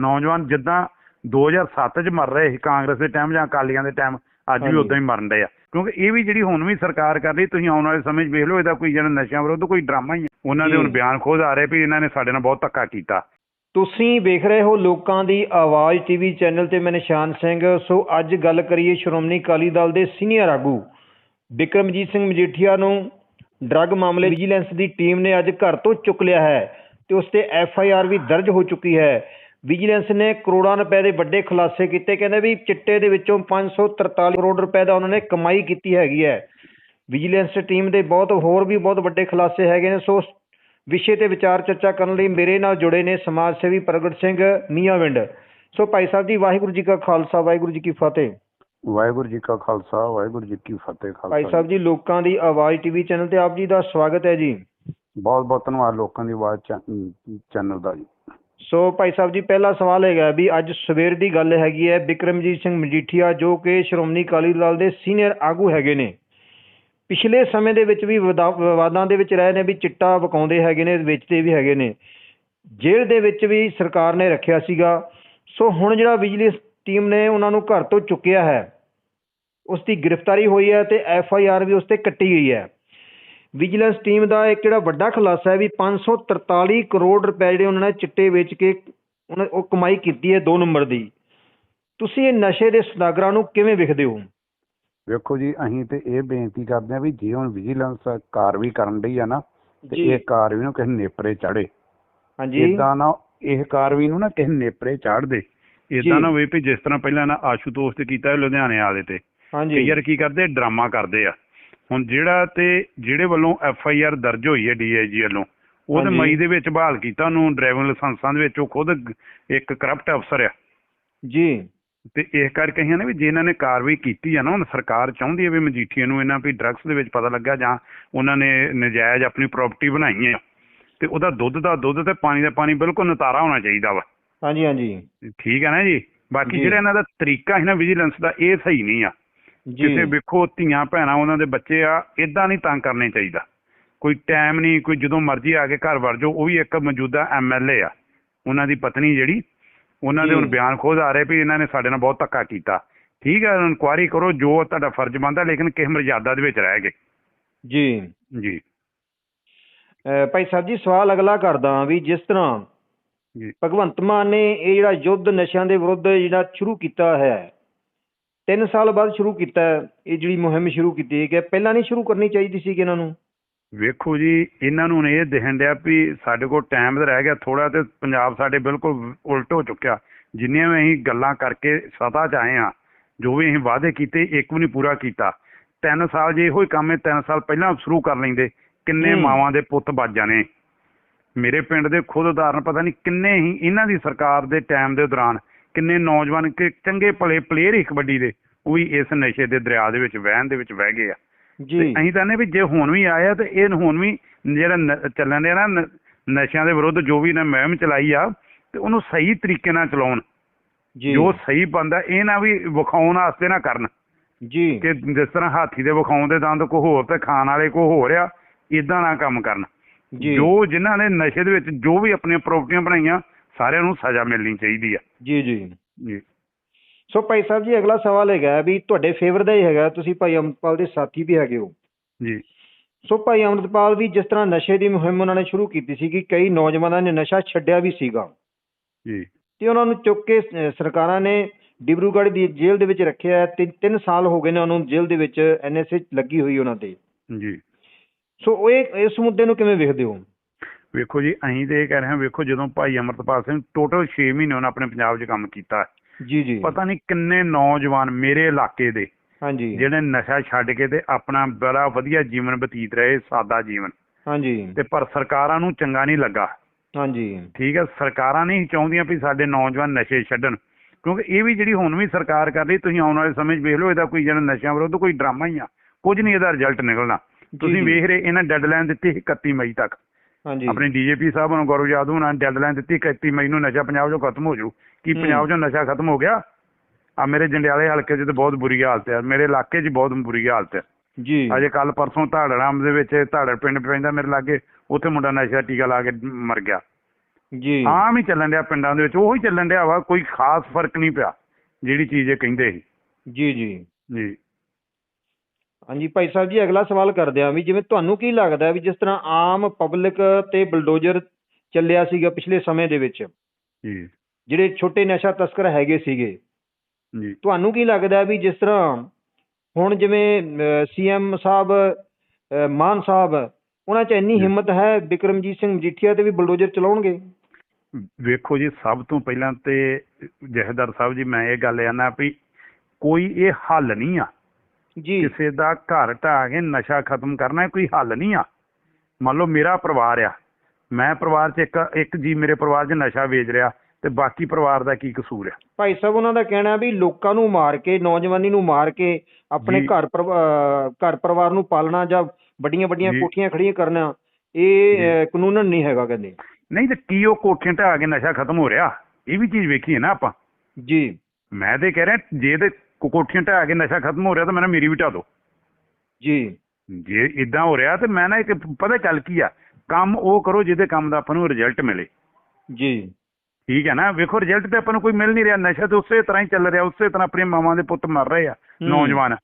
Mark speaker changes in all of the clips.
Speaker 1: ਨੌਜਵਾਨ ਜਿੱਦਾਂ 2007 ਚ ਮਰ ਰਹੇ ਸੀ ਕਾਂਗਰਸ ਦੇ ਟਾਈਮ ਜਾਂ ਅਕਾਲੀਆਂ ਦੇ ਟਾਈਮ ਅੱਜ ਵੀ। ਉਦਾਂ ਹੀ ਮਰਨ ਆ। ਕਿਉਂਕਿ ਇਹ ਵੀ ਜਿਹੜੀ ਹੁਣ ਵੀ ਸਰਕਾਰ ਕਰ ਰਹੀ ਤੁਸੀਂ ਆਉਣ ਵਾਲੇ ਸਮੇਂ 'ਚ ਵੇਖ ਲਓ ਇਹਦਾ ਕੋਈ ਜਿਹੜਾ ਨਸ਼ਿਆਂ ਵਿਰੁੱਧ ਕੋਈ ਡਰਾਮਾ ਹੀ ਉਹਨਾਂ ਦੇ। ਹੁਣ ਬਿਆਨ ਖੁਦ ਆ ਰਹੇ ਵੀ ਇਹਨਾਂ ਨੇ ਸਾਡੇ ਨਾਲ ਬਹੁਤ ਧੱਕਾ ਕੀਤਾ।
Speaker 2: ਤੁਸੀਂ ਵੇਖ ਰਹੇ ਹੋ ਲੋਕਾਂ ਦੀ ਆਵਾਜ਼ ਟੀਵੀ ਚੈਨਲ ਤੇ ਮੈਂ ਨਿਸ਼ਾਨ ਸਿੰਘ। ਸੋ ਅੱਜ ਗੱਲ ਕਰੀਏ ਸ਼੍ਰੋਮਣੀ ਅਕਾਲੀ ਦਲ ਦੇ ਸੀਨੀਅਰ ਆਗੂ ਬਿਕਰਮਜੀਤ ਸਿੰਘ ਮਜੀਠੀਆ ਨੂੰ। ਡਰੱਗ ਮਾਮਲੇ ਵਿਜੀਲੈਂਸ ਦੀ ਟੀਮ ਨੇ ਅੱਜ ਘਰ ਤੋਂ ਚੁੱਕ ਲਿਆ ਹੈ ਤੇ ਉਸ ਤੇ ਐਫ ਆਈ ਆਰ ਵੀ ਦਰਜ ਹੋ ਚੁੱਕੀ ਹੈ। ਵਿਜੀਲੈਂਸ ਨੇ ਕਰੋੜਾਂ ਰੁਪਏ ਦੇ ਵੱਡੇ ਖੁਲਾਸੇ ਕੀਤੇ। ਕਹਿੰਦੇ ਵੀ ਚਿੱਟੇ ਦੇ ਵਿੱਚੋਂ 543 ਕਰੋੜ ਰੁਪਏ ਦਾ ਉਹਨਾਂ ਨੇ ਕਮਾਈ ਕੀਤੀ ਹੈਗੀ ਹੈ। ਵਿਜੀਲੈਂਸ ਟੀਮ ਦੇ ਬਹੁਤ ਹੋਰ ਵੀ ਬਹੁਤ ਵੱਡੇ ਖੁਲਾਸੇ ਹੈਗੇ ਨੇ। ਸੋ ਵਿਸ਼ੇ ਤੇ ਵਿਚਾਰ ਚਰਚਾ ਕਰਨ ਲਈ ਮੇਰੇ ਨਾਲ ਜੁੜੇ ਨੇ ਸਮਾਜ ਸੇਵੀ ਪ੍ਰਗਟ ਸਿੰਘ ਮੀਆਂਵਿੰਡ ਸੋ ਭਾਈ ਸਾਹਿਬ ਜੀ ਵਾਹਿਗੁਰੂ ਜੀ ਕਾ ਖਾਲਸਾ ਵਾਹਿਗੁਰੂ ਜੀ ਕੀ ਫਤਿਹ।
Speaker 1: ਵਾਹਿਗੁਰੂ ਜੀ ਕਾ ਖਾਲਸਾ ਵਾਹਿਗੁਰੂ ਜੀ ਕੀ ਫਤਿਹ
Speaker 2: ਭਾਈ ਸਾਹਿਬ ਜੀ ਲੋਕਾਂ ਦੀ ਆਵਾਜ਼ ਟੀਵੀ ਚੈਨਲ ਤੇ ਆਪ ਜੀ ਦਾ ਸਵਾਗਤ ਹੈ ਜੀ।
Speaker 1: ਬਹੁਤ ਬਹੁਤ ਧੰਨਵਾਦ ਲੋਕਾਂ ਦੀ ਆਵਾਜ਼ ਚੈਨਲ ਦਾ ਜੀ।
Speaker 2: ਸੋ ਭਾਈ ਸਾਹਿਬ ਜੀ, ਪਹਿਲਾ ਸਵਾਲ ਹੈਗਾ ਵੀ ਅੱਜ ਸਵੇਰ ਦੀ ਗੱਲ ਹੈਗੀ ਹੈ ਬਿਕਰਮਜੀਤ ਸਿੰਘ ਮਜੀਠੀਆ, ਜੋ ਕਿ ਸ਼੍ਰੋਮਣੀ ਅਕਾਲੀ ਦਲ ਦੇ ਸੀਨੀਅਰ ਆਗੂ ਹੈਗੇ ਨੇ। ਪਿਛਲੇ ਸਮੇਂ ਦੇ ਵਿੱਚ ਵੀ ਵਿਦਾ- ਵਿਵਾਦਾਂ ਦੇ ਵਿੱਚ ਰਹੇ ਨੇ ਵੀ ਚਿੱਟਾ ਵਕਾਉਂਦੇ ਹੈਗੇ ਨੇ, ਵੇਚਦੇ ਵੀ ਹੈਗੇ ਨੇ। ਜੇਲ੍ਹ ਦੇ ਵਿੱਚ ਵੀ ਸਰਕਾਰ ਨੇ ਰੱਖਿਆ ਸੀਗਾ। ਸੋ ਹੁਣ ਜਿਹੜਾ ਵਿਜੀਲੈਂਸ ਟੀਮ ਨੇ ਉਹਨਾਂ ਨੂੰ ਘਰ ਤੋਂ ਚੁੱਕਿਆ ਹੈ, ਉਸ ਦੀ ਗ੍ਰਿਫਤਾਰੀ ਹੋਈ ਹੈ ਤੇ ਐਫ ਆਈ ਆਰ ਵੀ ਉਸ ਤੇ ਕੱਟੀ ਗਈ ਹੈ। ਵਿਜੀਲੈਂਸ ਟੀਮ ਦਾ ਇੱਕ ਜਿਹੜਾ ਵੱਡਾ ਖੁਲਾਸਾ ਹੈ ਵੀ 543 ਕਰੋੜ ਰੁਪਏ ਜਿਹੜੇ ਉਹਨਾਂ ਨੇ ਚਿੱਟੇ ਵੇਚ ਕੇ ਉਹਨਾਂ ਉਹ ਕਮਾਈ ਕੀਤੀ ਹੈ 2 ਨੰਬਰ ਦੀ। ਤੁਸੀਂ ਇਹ ਨਸ਼ੇ ਦੇ ਸੌਦਾਗਰਾਂ ਨੂੰ ਕਿਵੇਂ ਵੇਖਦੇ ਹੋ?
Speaker 1: ਵੇਖੋ ਜੀ ਅਸੀਂ ਤੇ ਇਹ ਬੇਨਤੀ ਕਰਦੇ ਆ ਵੀ ਜੇ ਹੁਣ ਵਿਜੀਲੈਂਸ ਕਾਰਵਾਈ ਕਰਨ ਡਈ ਆ ਨਾ ਤੇ। ਇਹ ਕਾਰਵਾਈ ਨੂੰ ਕਿਸੇ ਨੇਪਰੇ ਚੜੇ
Speaker 2: ਹਾਂਜੀ।
Speaker 1: ਇਦਾਂ ਨਾ ਇਹ ਕਾਰਵਾਈ ਨੂੰ ਨਾ ਕਿਸੇ ਨੇਪਰੇ ਚਾੜ ਦੇ। ਇਦਾਂ ਨਾ ਹੋਵੇ ਵੀ ਜਿਸ ਤਰ੍ਹਾਂ ਪਹਿਲਾਂ ਨਾ ਆਸ਼ੂਤੋਸ਼ ਤੇ ਕੀਤਾ ਲੁਧਿਆਣੇ ਵਾਲੇ ਤੇ।
Speaker 2: ਹਾਂਜੀ।
Speaker 1: ਵਾਰ ਕੀ ਕਰਦੇ? ਡਰਾਮਾ ਕਰਦੇ ਆ। ਹੁਣ ਜਿਹੜਾ ਤੇ ਜਿਹੜੇ ਵੱਲੋਂ ਐਫ ਆਈ ਆਰ ਦਰਜ ਹੋਈ ਹੈ ਡੀਆਈਜੀ ਵੱਲੋਂ ਉਹਦੇ। ਮਈ ਦੇ ਵਿੱਚ ਬਹਾਲ ਕੀਤਾ ਉਹਨੂੰ ਡਰਾਈਵਿੰਗ ਲਾਇਸੈਂਸਾਂ ਦੇ ਵਿੱਚ ਉਹ ਖੁਦ ਇੱਕ ਕਰਪਟ ਅਫਸਰ ਆ।
Speaker 2: ਜੀ।
Speaker 1: ਤੇ ਇਸ ਕਰਕੇ ਨਾ ਵੀ ਜੇ ਇਹਨਾਂ ਨੇ ਕਾਰਵਾਈ ਕੀਤੀ ਆ ਨਾ ਹੁਣ ਸਰਕਾਰ ਚਾਹੁੰਦੀ ਹੈ ਵੀ ਮਜੀਠੀਆ ਨੂੰ ਇਹਨਾਂ ਵੀ ਡਰੱਗਸ ਦੇ ਵਿੱਚ ਪਤਾ ਲੱਗਾ ਜਾਂ ਉਹਨਾਂ ਨੇ ਨਜਾਇਜ਼ ਆਪਣੀ ਪ੍ਰਾਪਰਟੀ ਬਣਾਈ ਹੈ ਤੇ ਉਹਦਾ ਦੁੱਧ ਦਾ ਦੁੱਧ ਤੇ ਪਾਣੀ ਦਾ ਪਾਣੀ ਬਿਲਕੁਲ ਨਤਾਰਾ ਹੋਣਾ ਚਾਹੀਦਾ ਵਾ।
Speaker 2: ਹਾਂਜੀ ਹਾਂਜੀ।
Speaker 1: ਠੀਕ ਹੈ ਨਾ ਜੀ? ਬਾਕੀ। ਜਿਹੜਾ ਇਹਨਾਂ ਦਾ ਤਰੀਕਾ ਹੈ ਨਾ ਵਿਜੀਲੈਂਸ ਦਾ ਇਹ ਸਹੀ ਨਹੀਂ ਆ। ਕਿਸੇ ਵੇਖੋ ਧੀਆਂ ਭੈਣਾਂ ਉਹਨਾਂ ਦੇ ਬੱਚੇ ਆ ਇਦਾਂ ਨਹੀਂ ਤੰਗ ਕਰਨੇ ਚਾਹੀਦਾ। ਕੋਈ ਟਾਈਮ ਨਹੀਂ ਕੋਈ ਜਦੋਂ ਮਰਜ਼ੀ ਆ ਕੇ ਘਰ ਵੜ ਜਾਓ ਉਹ ਵੀ ਇੱਕ ਮੌਜੂਦਾ ਐਮਐਲਏ ਆ। ਉਹਨਾਂ ਦੀ ਪਤਨੀ ਜਿਹੜੀ ਉਹਨਾਂ ਦੇ। ਹੁਣ ਬਿਆਨ ਖੁਦ ਆ ਰਹੇ ਵੀ ਇਹਨਾਂ ਨੇ ਸਾਡੇ ਨਾਲ ਬਹੁਤ ਧੱਕਾ ਕੀਤਾ। ਠੀਕ ਹੈ ਇਨਕੁਆਇਰੀ ਕਰੋ ਜੋ ਤੁਹਾਡਾ ਫਰਜ਼ ਬਣਦਾ ਲੇਕਿਨ ਕਿਸੇ ਮਰਜ਼ਾਦਾ ਦੇ ਵਿੱਚ ਰਹਿ ਗਏ।
Speaker 2: ਜੀ।
Speaker 1: ਜੀ।
Speaker 2: ਭਾਈ ਸਾਹਿਬ ਜੀ ਸਵਾਲ ਅਗਲਾ ਕਰਦਾ ਵੀ ਜਿਸ ਤਰ੍ਹਾਂ ਭਗਵੰਤ ਮਾਨ ਨੇ ਇਹ ਜਿਹੜਾ ਯੁੱਧ ਨਸ਼ਿਆਂ ਦੇ ਵਿਰੁੱਧ ਜਿਹੜਾ ਸ਼ੁਰੂ ਕੀਤਾ ਹੈ 3 ਸਾਲ ਬਾਅਦ ਸ਼ੁਰੂ ਕੀਤਾ ਹੈ, ਇਹ ਜਿਹੜੀ ਮੁਹਿੰਮ ਸ਼ੁਰੂ ਕੀਤੀ ਹੈ ਕਿ ਪਹਿਲਾਂ ਨਹੀਂ ਸ਼ੁਰੂ ਕਰਨੀ ਚਾਹੀਦੀ ਸੀ ਕਿ ਇਹਨਾਂ ਨੂੰ?
Speaker 1: ਵੇਖੋ ਜੀ ਇਹਨਾਂ ਨੂੰ ਇਹ ਦਿਖਣ ਡਿਆ ਵੀ ਸਾਡੇ ਕੋਲ ਟਾਈਮ ਤਾਂ ਰਹਿ ਗਿਆ ਥੋੜਾ ਤੇ ਪੰਜਾਬ ਸਾਡੇ ਬਿਲਕੁਲ ਉਲਟ ਹੋ ਚੁੱਕਿਆ। ਜਿੰਨੀਆਂ ਵੀ ਅਸੀਂ ਗੱਲਾਂ ਕਰਕੇ ਸਤਾ 'ਚ ਆਏ ਆ ਜੋ ਵੀ ਅਸੀਂ ਵਾਅਦੇ ਕੀਤੇ ਇੱਕ ਵੀ ਨਹੀਂ ਪੂਰਾ ਕੀਤਾ। ਤਿੰਨ ਸਾਲ ਜੇ ਇਹੋ ਹੀ ਕੰਮ ਇਹ ਤਿੰਨ ਸਾਲ ਪਹਿਲਾਂ ਸ਼ੁਰੂ ਕਰ ਲੈਂਦੇ ਕਿੰਨੇ
Speaker 2: ਹੂੰ।
Speaker 1: ਮਾਵਾਂ ਦੇ ਪੁੱਤ ਵੱਜ ਜਾਣੇ ਮੇਰੇ ਪਿੰਡ ਦੇ ਖੁਦ ਉਦਾਹਰਨ ਪਤਾ ਨਹੀਂ ਕਿੰਨੇ ਹੀ ਇਹਨਾਂ ਦੀ ਸਰਕਾਰ ਦੇ ਟਾਈਮ ਦੇ ਦੌਰਾਨ ਕਿੰਨੇ ਨੌਜਵਾਨ ਕਿ ਚੰਗੇ ਭਲੇ ਪਲੇਅਰ ਹੀ ਕਬੱਡੀ ਦੇ ਉਹ ਵੀ ਇਸ ਨਸ਼ੇ ਦੇ ਦਰਿਆ ਦੇ ਵਿੱਚ ਵਹਿਣ ਦੇ ਵਿੱਚ ਵਹਿ ਗਏ ਆ।
Speaker 2: ਜੀ।
Speaker 1: ਅਸੀਂ ਤਾਂ ਨੇ ਵੀ ਜੇ ਹੁਣ ਵੀ ਆਇਆ ਤੇ ਇਹ ਹੁਣ ਵੀ ਜਿਹੜਾ ਨ- ਚੱਲਣ ਡਿਆ ਨਾ ਨ- ਨਸ਼ਿਆਂ ਦੇ ਵਿਰੁੱਧ ਜੋ ਵੀ ਇਹਨਾਂ ਮੁਹਿੰਮ ਚਲਾਈ ਆ ਤੇ ਉਹਨੂੰ ਸਹੀ ਤਰੀਕੇ ਨਾਲ ਚਲਾਉਣ।
Speaker 2: ਜੀ।
Speaker 1: ਜੋ ਸਹੀ ਬੰਦਾ ਇਹ ਨਾ ਵੀ ਵਿਖਾਉਣ ਵਾਸਤੇ ਨਾ ਕਰਨ।
Speaker 2: ਜੀ।
Speaker 1: ਕਿ ਜਿਸ ਤਰ੍ਹਾਂ ਹਾਥੀ ਦੇ ਵਿਖਾਉਣ ਦੇ ਦੰਦ ਕੋ ਹੋਰ ਤੇ ਖਾਣ ਵਾਲੇ ਕੋ ਹੋਰ ਆ ਇਦਾਂ ਨਾ ਕੰਮ ਕਰਨ।
Speaker 2: ਜੀ।
Speaker 1: ਜੋ ਜਿਨ੍ਹਾਂ ਨੇ ਨਸ਼ੇ ਦੇ ਵਿੱਚ ਜੋ ਵੀ ਆਪਣੀਆਂ ਪ੍ਰਾਪਰਟੀਆਂ ਬਣਾਈਆਂ ਸਾਰਿਆਂ ਨੂੰ ਸਜ਼ਾ ਮਿਲਣੀ ਚਾਹੀਦੀ ਆ।
Speaker 2: ਜੀ ਜੀ।
Speaker 1: ਜੀ।
Speaker 2: ਸੋ ਭਾਈ ਸਾਹਿਬ ਜੀ ਅਗਲਾ ਸਵਾਲ ਹੈਗਾ ਵੀ ਤੁਹਾਡੇ ਫੇਵਰ ਦਾ ਹੀ ਹੈਗਾ ਤੁਸੀਂ ਭਾਈ ਅੰਮ੍ਰਿਤਪਾਲ ਦੇ ਸਾਥੀ ਵੀ ਹੈਗੇ ਹੋ।
Speaker 1: ਜੀ।
Speaker 2: ਸੋ ਭਾਈ ਅੰਮ੍ਰਿਤਪਾਲ ਵੀ ਜਿਸ ਤਰ੍ਹਾਂ ਨਸ਼ੇ ਦੀ ਮੁਹਿੰਮ ਉਹਨਾਂ ਨੇ ਸ਼ੁਰੂ ਕੀਤੀ ਸੀ ਕਿ ਕਈ ਨੌਜਵਾਨਾਂ ਨੇ ਨਸ਼ਾ ਛੱਡਿਆ ਵੀ ਸੀਗਾ।
Speaker 1: ਜੀ।
Speaker 2: ਤੇ ਉਹਨਾਂ ਨੂੰ ਚੁੱਕ ਕੇ ਸਰਕਾਰਾਂ ਨੇ ਡਿਬਰੂਗੜ੍ਹ ਦੀ ਜੇਲ੍ਹ ਦੇ ਵਿੱਚ ਰੱਖਿਆ ਹੈ। ਤਿੰਨ ਤਿੰਨ ਸਾਲ ਹੋ ਗਏ ਨੇ ਉਹਨਾਂ ਨੂੰ ਜੇਲ੍ਹ ਦੇ ਵਿੱਚ ਐਨਐਸਏ ਲੱਗੀ ਹੋਈ ਉਹਨਾਂ ਤੇ।
Speaker 1: ਜੀ।
Speaker 2: ਸੋ ਇਹ ਇਸ ਮੁੱਦੇ ਨੂੰ ਕਿਵੇਂ ਵੇਖਦੇ ਹੋ?
Speaker 1: ਵੇਖੋ ਜੀ ਅਸੀਂ ਤੇ ਇਹ ਕਹਿ ਰਹੇ ਹਾਂ ਵੇਖੋ ਜਦੋਂ ਭਾਈ ਅਮਰਤਪਾਲ ਸਿੰਘ ਟੋਟਲ 6 ਮਹੀਨੇ ਉਹਨਾਂ ਆਪਣੇ ਪੰਜਾਬ 'ਚ ਕੰਮ ਕੀਤਾ
Speaker 2: ਜੀ ਜੀ।
Speaker 1: ਪਤਾ ਨਹੀਂ ਕਿੰਨੇ ਨੌਜਵਾਨ ਮੇਰੇ ਇਲਾਕੇ ਦੇ
Speaker 2: ਹਾਂਜੀ।
Speaker 1: ਜਿਹੜੇ ਨਸ਼ਾ ਛੱਡ ਕੇ ਤੇ ਆਪਣਾ ਬੜਾ ਵਧੀਆ ਜੀਵਨ ਬਤੀਤ ਰਹੇ ਸਾਦਾ ਜੀਵਨ।
Speaker 2: ਹਾਂਜੀ।
Speaker 1: ਤੇ ਪਰ ਸਰਕਾਰਾਂ ਨੂੰ ਚੰਗਾ ਨਹੀਂ ਲੱਗਾ।
Speaker 2: ਹਾਂਜੀ।
Speaker 1: ਠੀਕ ਹੈ ਸਰਕਾਰਾਂ ਨਹੀਂ ਚਾਹੁੰਦੀਆਂ ਵੀ ਸਾਡੇ ਨੌਜਵਾਨ ਨਸ਼ੇ ਛੱਡਣ। ਕਿਉਂਕਿ ਇਹ ਵੀ ਜਿਹੜੀ ਹੁਣ ਵੀ ਸਰਕਾਰ ਕਰ ਰਹੀ ਤੁਸੀਂ ਆਉਣ ਵਾਲੇ ਸਮੇਂ 'ਚ ਵੇਖ ਲਓ ਇਹਦਾ ਕੋਈ ਜਿਹੜਾ ਨਸ਼ਿਆਂ ਵਿਰੁੱਧ ਕੋਈ ਡਰਾਮਾ ਹੀ ਆ। ਕੁਝ ਨਹੀਂ ਇਹਦਾ ਰਿਜ਼ਲਟ ਨਿਕਲਣਾ। ਤੁਸੀਂ। ਵੇਖ ਰਹੇ ਇਹਨਾਂ ਡੈਡਲਾਈਨ ਦਿੱਤੀ ਸੀ 31 ਮਈ ਤੱਕ। ਆਪਣੇ ਡੀਜੀਪੀ ਸਾਹਿਬ ਨੂੰ ਗੌਰਵ ਯਾਦਵ ਨਾਲ ਡੈਡਲਾਈਨ ਦਿੱਤੀ 31 ਮਈ ਨੂੰ ਨਸ਼ਾ ਪੰਜਾਬ 'ਚੋਂ ਖਤਮ ਹੋ ਜਾਊ ਕੀ। ਪੰਜਾਬ 'ਚੋਂ ਨਸ਼ਾ ਖਤਮ ਹੋ ਗਿਆ? ਆ ਮੇਰੇ ਜੰਡਿਆਲੇ ਹਲਕੇ 'ਚ ਤਾਂ ਬਹੁਤ ਬੁਰੀ ਹਾਲਤ ਹੈ ਮੇਰੇ ਇਲਾਕੇ 'ਚ ਬਹੁਤ ਬੁਰੀ ਹਾਲਤ ਹੈ
Speaker 2: ਜੀ।
Speaker 1: ਅਜੇ ਕੱਲ ਪਰਸੋਂ ਧਾੜੜਾਮ ਦੇ ਵਿੱਚ ਧਾੜੜ ਪਿੰਡ ਪੈਂਦਾ ਮੇਰੇ ਲਾਗੇ ਉੱਥੇ ਮੁੰਡਾ ਨਸ਼ਾ ਟੀਕਾ ਲਾ ਕੇ ਮਰ ਗਿਆ।
Speaker 2: ਜੀ।
Speaker 1: ਆਮ ਹੀ ਚੱਲਣ ਡਿਆ ਪਿੰਡਾਂ ਦੇ ਵਿੱਚ ਉਹੀ ਚੱਲਣ ਡਿਆ ਵਾ ਕੋਈ ਖਾਸ ਫ਼ਰਕ ਨਹੀਂ ਪਿਆ ਜਿਹੜੀ ਚੀਜ਼ ਇਹ ਕਹਿੰਦੇ ਸੀ।
Speaker 2: ਜੀ ਜੀ।
Speaker 1: ਜੀ।
Speaker 2: ਹਾਂਜੀ ਭਾਈ ਸਾਹਿਬ ਜੀ ਅਗਲਾ ਸਵਾਲ ਕਰਦੇ ਹਾਂ ਵੀ ਜਿਵੇਂ ਤੁਹਾਨੂੰ ਕੀ ਲੱਗਦਾ ਵੀ ਜਿਸ ਤਰ੍ਹਾਂ ਆਮ ਪਬਲਿਕ ਤੇ ਬਲਡੋਜ਼ਰ ਚੱਲਿਆ ਸੀਗਾ ਪਿਛਲੇ ਸਮੇਂ ਦੇ ਵਿੱਚ?
Speaker 1: ਜੀ।
Speaker 2: ਜਿਹੜੇ ਛੋਟੇ ਨਸ਼ਾ ਤਸਕਰ ਹੈਗੇ ਸੀਗੇ।
Speaker 1: ਜੀ।
Speaker 2: ਤੁਹਾਨੂੰ ਕੀ ਲੱਗਦਾ ਵੀ ਜਿਸ ਤਰ੍ਹਾਂ ਹੁਣ ਜਿਵੇਂ ਸੀਐਮ ਸਾਹਿਬ ਅਹ, ਮਾਨ ਸਾਹਿਬ ਉਹਨਾਂ 'ਚ ਇੰਨੀ। ਹਿੰਮਤ ਹੈ ਬਿਕਰਮਜੀਤ ਸਿੰਘ ਮਜੀਠੀਆ ਤੇ ਵੀ ਬਲਡੋਜ਼ਰ ਚਲਾਉਣਗੇ?
Speaker 1: ਵੇਖੋ ਜੀ ਸਭ ਤੋਂ ਪਹਿਲਾਂ ਤੇ ਜਹਦਰ ਸਾਹਿਬ ਜੀ ਮੈਂ ਇਹ ਗੱਲ ਆਨਾ ਵੀ ਕੋਈ ਇਹ ਹੱਲ ਨਹੀਂ ਆ।
Speaker 2: ਜੀ।
Speaker 1: ਕਿਸੇ ਦਾ ਘਰ ਢਾਹ ਕੇ ਨਸ਼ਾ ਖਤਮ ਕਰਨਾ ਕੋਈ ਹੱਲ ਨਹੀਂ ਆ। ਮੰਨ ਲਓ ਮੇਰਾ ਪਰਿਵਾਰ ਆ। ਮੈਂ ਪਰਿਵਾਰ 'ਚ ਇੱਕ ਇੱਕ ਜੀ ਮੇਰੇ ਪਰਿਵਾਰ 'ਚ ਨਸ਼ਾ ਵੇਚ ਰਿਹਾ ਤੇ ਬਾਕੀ ਪਰਿਵਾਰ ਦਾ ਕੀ ਕਸੂਰ ਆ?
Speaker 2: ਭਾਈ ਸਾਹਿਬ ਉਹਨਾਂ ਦਾ ਕਹਿਣਾ ਹੈ ਵੀ ਲੋਕਾਂ ਨੂੰ ਮਾਰ ਕੇ ਨੌਜਵਾਨੀ ਨੂੰ ਮਾਰ ਕੇ ਆਪਣੇ। ਘਰ ਘਰ ਪਰਿਵਾਰ ਨੂੰ ਪਾਲਣਾ ਜਾਂ ਵੱਡੀਆਂ ਵੱਡੀਆਂ। ਕੋਠੀਆਂ ਖੜੀਆਂ ਕਰਨਾ ਇਹ ਕਾਨੂੰਨਨ ਨਹੀਂ ਹੈਗਾ ਕਹਿੰਦੇ।
Speaker 1: ਨਹੀਂ ਤੇ ਕੀ ਉਹ ਕੋਠੀਆਂ ਢਾਹ ਕੇ ਨਸ਼ਾ ਖਤਮ ਹੋ ਰਿਹਾ? ਇਹ ਵੀ ਚੀਜ਼ ਵੇਖੀਏ ਨਾ ਆਪਾਂ।
Speaker 2: ਜੀ।
Speaker 1: ਮੈਂ ਤੇ ਕਹਿ ਰਿਹਾ ਜੇ ਤੇ ਕੋਠੀਆਂ ਢਾਹ ਕੇ ਨਸ਼ਾ ਖਤਮ ਹੋ ਰਿਹਾ ਤਾਂ ਮੈਨੂੰ ਮੇਰੀ ਵੀ ਢਾਹ ਦਿਓ।
Speaker 2: ਜੀ।
Speaker 1: ਜੇ ਇਦਾਂ ਹੋ ਰਿਹਾ ਤੇ ਮੈਂ ਨਾ ਇੱਕ ਪਤਾ ਚੱਲ ਕੀ ਆ? ਕੰਮ ਉਹ ਕਰੋ ਜਿਹਦੇ ਕੰਮ ਦਾ ਆਪਾਂ ਨੂੰ ਰਿਜ਼ਲਟ ਮਿਲੇ।
Speaker 2: ਜੀ।
Speaker 1: ਠੀਕ ਹੈ ਨਾ? ਵੇਖੋ ਰਿਜ਼ਲਟ ਤੇ ਆਪਾਂ ਨੂੰ ਕੋਈ ਮਿਲ ਨਹੀਂ ਰਿਹਾ। ਨਸ਼ਾ ਤੇ ਉਸੇ ਤਰ੍ਹਾਂ ਹੀ ਚੱਲ ਰਿਹਾ ਉਸੇ ਤਰ੍ਹਾਂ ਆਪਣੀਆਂ ਮਾਵਾਂ ਦੇ ਪੁੱਤ ਮਰ ਰਹੇ ਆ। ਨੌਜਵਾਨ।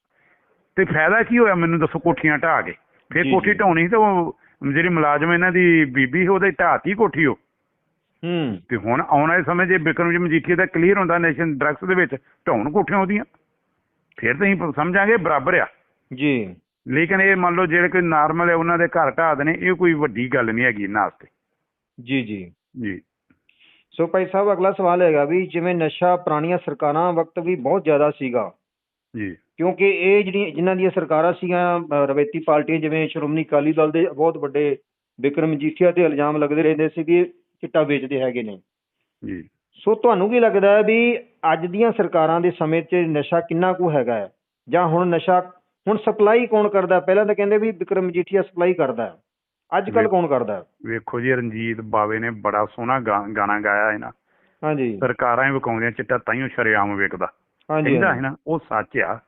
Speaker 1: ਤੇ ਫਾਇਦਾ ਕੀ ਹੋਇਆ ਮੈਨੂੰ ਦੱਸੋ ਕੋਠੀਆਂ ਢਾਹ ਕੇ? ਫੇਰ ਕੋਠੀ
Speaker 2: ਜੀ।
Speaker 1: ਢਾਉਣੀ ਤੇ ਉਹ ਜਿਹੜੀ ਮੁਲਾਜ਼ਮ ਇਹਨਾਂ ਦੀ ਬੀਬੀ ਉਹਦੇ ਢਾਤੀ ਕੋਠੀ ਉਹ।
Speaker 2: ਹੂੰ।
Speaker 1: ਤੇ ਹੁਣ ਆਉਣ ਵਾਲੇ ਸਮੇਂ ਜੇ ਬਿਕਰਮ ਜੀ ਮਜੀਠੀਆ ਦਾ ਕਲੀਅਰ ਹੁੰਦਾ ਨੇਸ਼ਨ ਡਰੱਗਸ ਦੇ ਵਿੱਚ ਢਾਉਣ ਕੋਠੀਆਂ ਉਹਦੀਆਂ। ਫਿਰ ਤਾਂ ਅਸੀਂ ਸਮਝਾਂਗੇ ਬਰਾਬਰ ਆ।
Speaker 2: ਜੀ।
Speaker 1: ਲੇਕਿਨ ਇਹ ਮੰਨ ਲਓ ਜਿਹੜੇ ਕੋਈ ਨਾਰਮਲ ਹੈ ਉਹਨਾਂ ਦੇ ਘਰ ਢਾਹ ਦੇਣੇ ਇਹ ਕੋਈ ਵੱਡੀ ਗੱਲ ਨਹੀਂ ਹੈਗੀ ਇਹਨਾਂ ਵਾਸਤੇ।
Speaker 2: ਜੀ ਜੀ।
Speaker 1: ਜੀ।
Speaker 2: ਸੋ ਭਾਈ ਸਾਹਿਬ ਅਗਲਾ ਸਵਾਲ ਹੈਗਾ ਵੀ ਜਿਵੇਂ ਨਸ਼ਾ ਪੁਰਾਣੀਆਂ ਸਰਕਾਰਾਂ ਵਕਤ ਵੀ ਬਹੁਤ ਜ਼ਿਆਦਾ ਸੀਗਾ।
Speaker 1: ਜੀ।
Speaker 2: ਕਿਉਂਕਿ ਇਹ ਜਿਹੜੀਆਂ ਜਿਨ੍ਹਾਂ ਦੀਆਂ ਸਰਕਾਰਾਂ ਸੀਗੀਆਂ ਅਹ, ਰਵਾਇਤੀ ਪਾਰਟੀਆਂ ਜਿਵੇਂ ਸ਼੍ਰੋਮਣੀ ਅਕਾਲੀ ਦਲ ਦੇ ਬਹੁਤ ਵੱਡੇ ਬਿਕਰਮ ਮਜੀਠੀਆ ਤੇ ਇਲਜ਼ਾਮ ਲੱਗਦੇ ਰਹਿੰਦੇ ਸੀ ਵੀ ਚਿੱਟਾ ਵੇਚਦੇ ਹੈਗੇ ਨੇ।
Speaker 1: ਜੀ।
Speaker 2: ਸੋ ਤੁਹਾਨੂੰ ਕੀ ਲੱਗਦਾ ਹੈ ਵੀ ਅੱਜ ਦੀਆਂ ਸਰਕਾਰਾਂ ਦੇ ਸਮੇਂ 'ਚ ਨਸ਼ਾ ਕਿੰਨਾ ਕੁ ਹੈਗਾ ਹੈ ਜਾਂ ਹੁਣ ਨਸ਼ਾ ਹੁਣ ਸਪਲਾਈ ਕੌਣ ਕਰਦਾ? ਪਹਿਲਾਂ ਤਾਂ ਕਹਿੰਦੇ ਵੀ ਬਿਕਰਮ ਮਜੀਠੀਆ ਸਪਲਾਈ ਕਰਦਾ ਹੈ ਅੱਜ ਕੱਲ। ਕੌਣ ਕਰਦਾ ਹੈ
Speaker 1: ਵੇਖੋ ਜੀ ਰਣਜੀਤ ਬਾਵੇ ਨੇ ਬੜਾ ਸੋਹਣਾ ਗਾ- ਗਾਣਾ ਗਾਇਆ ਹੈ ਨਾ
Speaker 2: ਹਾਂਜੀ
Speaker 1: ਸਰਕਾਰਾਂ ਹੀ ਵਿਕਾਉਂਦੀਆਂ ਚਿੱਟਾ ਤਾਈਓ ਸ਼ਰੇਆਮ ਵਿਕਦਾ
Speaker 2: ਹਾਂਜੀ
Speaker 1: ਕਹਿੰਦਾ ਹੈ। ਨਾ ਉਹ ਸੱਚ ਆ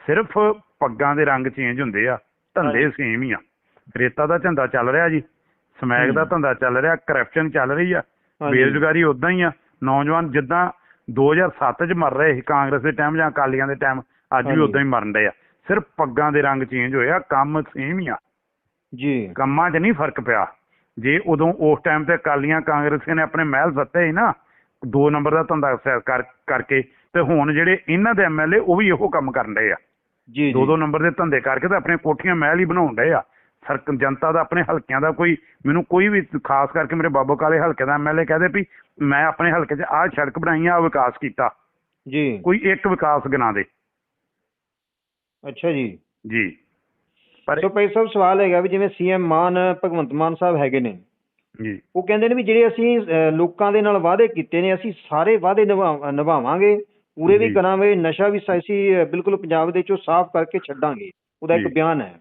Speaker 1: ਸਿਰਫ ਪੱਗਾਂ ਦੇ ਰੰਗ ਚੇਂਜ ਹੁੰਦੇ ਆ ਧੰਦੇ। ਸੇਮ ਹੀ ਆ ਰੇਤਾ ਦਾ ਧੰਦਾ ਚੱਲ ਰਿਹਾ ਜੀ ਸਮੈਕ ਦਾ। ਧੰਦਾ ਚੱਲ ਰਿਹਾ ਕਰਪਸ਼ਨ ਚੱਲ ਰਹੀ ਆ
Speaker 2: ਹਾਂਜੀ।
Speaker 1: ਬੇਰੁਜ਼ਗਾਰੀ ਉਦਾਂ ਹੀ ਆ ਨੌਜਵਾਨ ਜਿੱਦਾਂ 2007 ਚ ਮਰ ਰਹੇ ਸੀ ਕਾਂਗਰਸ ਦੇ ਟਾਈਮ ਜਾਂ ਅਕਾਲੀਆਂ ਦੇ ਟਾਈਮ ਅੱਜ ਵੀ। ਉਦਾਂ ਹੀ ਮਰਨ ਡਏ ਆ। ਸਿਰਫ ਪੱਗਾਂ ਦੇ ਰੰਗ ਚੇਂਜ ਹੋਏ ਆ ਕੰਮ ਸੇਮ ਹੀ ਆ।
Speaker 2: ਜੀ।
Speaker 1: ਕੰਮਾਂ 'ਚ ਨਹੀਂ ਫ਼ਰਕ ਪਿਆ। ਜੇ ਉਦੋਂ ਉਸ ਟਾਈਮ ਤੇ ਅਕਾਲੀਆਂ ਕਾਂਗਰਸੀਆਂ ਨੇ ਆਪਣੇ ਮਹਿਲ ਸੱਤੇ ਸੀ ਨਾ ਦੋ ਨੰਬਰ ਦਾ ਧੰਦਾ ਕਰ ਕਰਕੇ ਤੇ ਹੁਣ ਜਿਹੜੇ ਇਹਨਾਂ ਦੇ ਐਮਐਲਏ ਉਹ ਵੀ ਇਹੋ ਕੰਮ ਕਰਨ ਡਏ ਆ।
Speaker 2: ਜੀ
Speaker 1: ਦੋ ਦੋ ਨੰਬਰ ਦੇ ਧੰਦੇ ਕਰਕੇ ਤੇ ਆਪਣੇ ਕੋਠੀਆਂ ਮਹਿਲ ਹੀ ਬਣਾਉਣ ਡਏ ਆ। ਸਰਕ ਜਨਤਾ ਦਾ ਆਪਣੇ ਹਲਕਿਆਂ ਦਾ ਕੋਈ ਮੈਨੂੰ ਕੋਈ ਵੀ ਖਾਸ ਕਰਕੇ ਮੇਰੇ ਬਾਬੋ ਕਾਲੇ ਹਲਕੇ ਦਾ ਐਮਐਲਏ ਕਹਦੇ ਵੀ ਮੈਂ ਆਪਣੇ ਹਲਕੇ 'ਚ ਆਹ ਸੜਕ ਬਣਾਈ ਆ ਵਿਕਾਸ ਕੀਤਾ।
Speaker 2: ਜੀ।
Speaker 1: ਕੋਈ ਇੱਕ ਵਿਕਾਸ ਗਿਣਾ ਦੇ।
Speaker 2: ਅੱਛਾ ਜੀ।
Speaker 1: ਜੀ। ਪਰ
Speaker 2: ਸੋ ਭਾਈ ਸਾਹਿਬ ਸਵਾਲ ਹੈਗਾ ਵੀ ਜਿਵੇਂ ਸੀਐਮ ਮਾਨ ਭਗਵੰਤ ਮਾਨ ਸਾਹਿਬ ਹੈਗੇ ਨੇ।
Speaker 1: ਜੀ।
Speaker 2: ਉਹ ਕਹਿੰਦੇ ਨੇ ਵੀ ਜਿਹੜੇ ਅਸੀਂ ਲੋਕਾਂ ਦੇ ਨਾਲ ਵਾਅਦੇ ਕੀਤੇ ਨੇ ਅਸੀਂ ਸਾਰੇ ਵਾਅਦੇ ਨਿਭਾ- ਨਿਭਾਵਾਂਗੇ। ਪੂਰੇ ਵੀ। ਕਰਾਂਗੇ ਨਸ਼ਾ ਵੀ ਅਸੀਂ ਬਿਲਕੁਲ ਪੰਜਾਬ ਦੇ ਚੋਂ ਸਾਫ਼ ਕਰਕੇ ਛੱਡਾਂਗੇ। ਉਹਦਾ ਇੱਕ। ਬਿਆਨ ਹੈ।